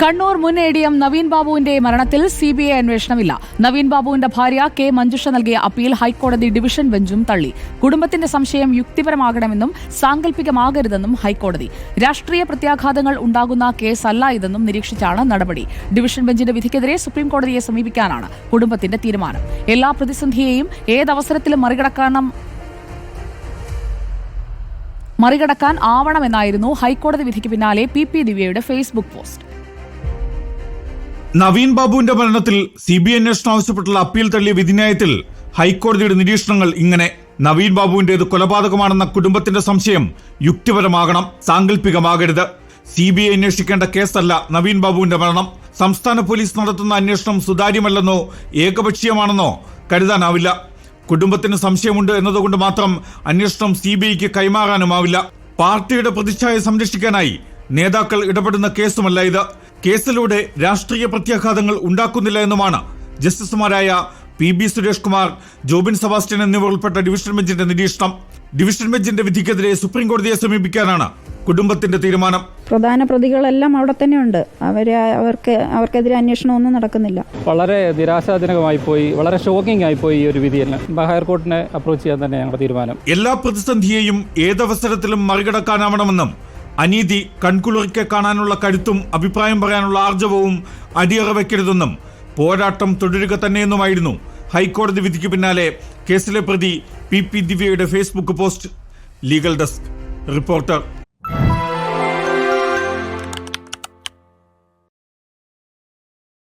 കണ്ണൂർ മുൻ A D M Naveen ബാബുവിന്റെ മരണത്തിൽ സി ബി ഐ അന്വേഷണമില്ല. നവീൻ ബാബുവിന്റെ ഭാര്യ കെ മഞ്ജുഷ നൽകിയ അപ്പീൽ ഹൈക്കോടതി ഡിവിഷൻ ബെഞ്ചും തള്ളി. കുടുംബത്തിന്റെ സംശയം യുക്തിപരമാകണമെന്നും സാങ്കല്പികമാകരുതെന്നും ഹൈക്കോടതി. രാഷ്ട്രീയ പ്രത്യാഘാതങ്ങൾ ഉണ്ടാകുന്ന കേസല്ല ഇതെന്നും നിരീക്ഷിച്ചാണ് നടപടി. ഡിവിഷൻ ബെഞ്ചിന്റെ വിധിക്കെതിരെ സുപ്രീംകോടതിയെ സമീപിക്കാനാണ് കുടുംബത്തിന്റെ തീരുമാനം. എല്ലാ പ്രതിസന്ധിയെയും ഏതവസരത്തിലും മറികടക്കണം മറികടക്കാൻ ആവണമെന്നായിരുന്നു ഹൈക്കോടതി വിധിക്ക് പിന്നാലെ പി പി ദിവ്യയുടെ ഫേസ്ബുക്ക് പോസ്റ്റ്. നവീൻ ബാബുവിന്റെ മരണത്തിൽ സി ബി അന്വേഷണം ആവശ്യപ്പെട്ടുള്ള അപ്പീൽ തള്ളിയ വിധിന്യായത്തിൽ ഹൈക്കോടതിയുടെ നിരീക്ഷണങ്ങൾ ഇങ്ങനെ. നവീൻ ബാബുവിന്റേത് കൊലപാതകമാണെന്ന കുടുംബത്തിന്റെ സംശയം യുക്തിപരമാകണം സാങ്കല്പികമാകരുത് സി ബി ഐ അന്വേഷിക്കേണ്ട കേസല്ല നവീൻ ബാബുവിന്റെ മരണം. സംസ്ഥാന പോലീസ് നടത്തുന്ന അന്വേഷണം സുതാര്യമല്ലെന്നോ ഏകപക്ഷീയമാണെന്നോ കരുതാനാവില്ല. കുടുംബത്തിന് സംശയമുണ്ട് എന്നതുകൊണ്ട് മാത്രം അന്വേഷണം സി ബി ഐക്ക് കൈമാറാനുമാവില്ല. പാർട്ടിയുടെ പ്രതിച്ഛായ സംരക്ഷിക്കാനായി നേതാക്കൾ ഇടപെടുന്ന കേസുമല്ല ഇത്. കേസിലൂടെ രാഷ്ട്രീയ പ്രത്യാഘാതങ്ങൾ ഉണ്ടാക്കുന്നില്ല എന്നുമാണ് ജസ്റ്റിസുമാരായ P B Suresh Kumar Jobin Sebastian എന്നിവർ ഉൾപ്പെട്ട ഡിവിഷൻ ബെഞ്ചിന്റെ നിരീക്ഷണം. ഡിവിഷൻ ബെഞ്ചിന്റെ വിധിക്കെതിരെ സുപ്രീം കോടതിയെ സമീപിക്കാനാണ് കുടുംബത്തിന്റെ തീരുമാനം. പ്രധാന പ്രതികളെല്ലാം അവിടെ തന്നെയുണ്ട്. അവരെ അവർക്ക് അവർക്കെതിരെ അന്വേഷണം ഒന്നും നടക്കുന്നില്ല. വളരെ നിരാശാജനകമായി പോയി വളരെ ഷോക്കിംഗ് പോയി ഈ ഒരു വിധിയെല്ലാം ഹയർകോർട്ടിനെ അപ്രോച്ച് ചെയ്യാൻ തന്നെ ഞങ്ങളുടെ തീരുമാനം. എല്ലാ പ്രതിസന്ധിയെയും ഏതവസരത്തിലും മറികടക്കാനാവണമെന്നും അനീതി കൺകുളിർക്കെ കാണാനുള്ള കരുത്തും അഭിപ്രായം പറയാനുള്ള ആർജവവും അടിയറ വയ്ക്കരുതെന്നും പോരാട്ടം തുടരുക തന്നെയെന്നുമായിരുന്നു ഹൈക്കോടതി വിധിക്ക് പിന്നാലെ കേസിലെ പ്രതി പി പി ദിവ്യയുടെ Facebook post legal desk. Reporter